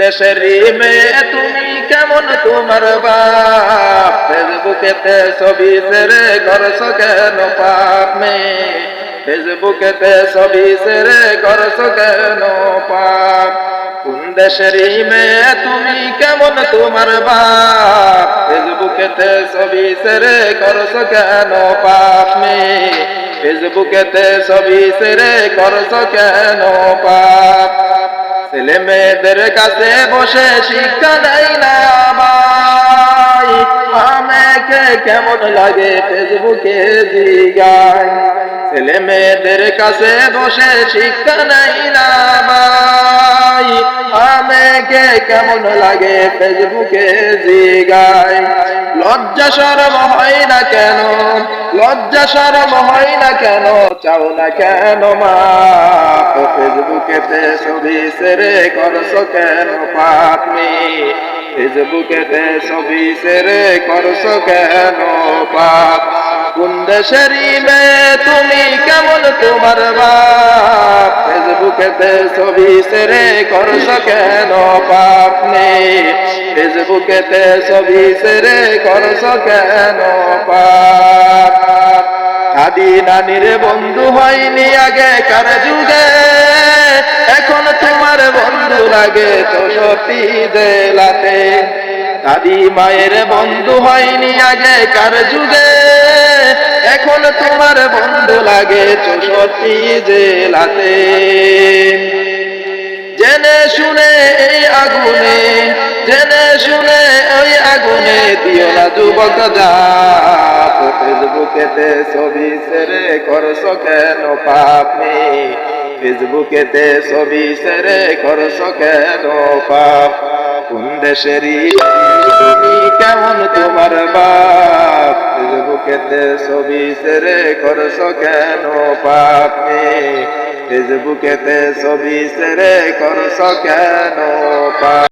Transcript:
দেশের তুমি কেমন তোমার বাপ? ফেসবুকেতে ছবি সেরে করছ কেন পাপ মেয়ে। ফেসবুকেতে ছবি সেরে করছ কেন পাপ কোন দেশের মেয়ে তুমি কেমন তোমার বাপ? ফেসবুকেতে ছবি সেরে করছ কেন পাপ মেয়ে। ফেসবুকেতে ছবি সেরে করছ কেন পাপ ছেলে মেয়েদের কাছে বসে শিক্ষা দেয় না ভাই। আমাকে কেমন লাগে ফেসবুকে জিগায়। ছেলে মেয়েদের কাছে বসে শিক্ষা নেই না ভাই। আমাকে কেমন লাগে ফেসবুকে জিগায়। লজ্জা সরম হয় না কেন? লজ্জা সরম হয় না কেন? চাও না কেন মা? ফেসবুকেতে ছবি, সেরে করছ কেন পাপনি ফেসবুকেতে ছবি, সেরে করছ কেন পাপ কোন দেশেরই তুমি কেমন তোমার বাপ? ফেসবুকেতে ছবি, সেরে করছ কেন পাপনি ফেসবুকেতে ছবি, সেরে করছ কেন পাপ দাদি নানির বন্ধু হয়নি আগে, কার যুগে লাগে চৌষট্টি জেলাতে দাদি মায়ের বন্ধু হয়নি আগে কার যুগে। এখন তোমার বন্ধু লাগে চৌষট্টি জেলাতে জেনে শুনে এই আগুনে, জেনে শুনে ওই আগুনে দিও না যুবক যা। ফেসবুকেতে ছবি সেরে করছ কেন পাপনি ফেসবুকেতে ছবি সেরে করছ কেন পাপ কোন দেশেরই কেমন তোমার বাপ? ফেসবুকেতে ছবি সেরে করছ কেন পাপনি ফেসবুকেতে ছবি সেরে করছ কেন পাপ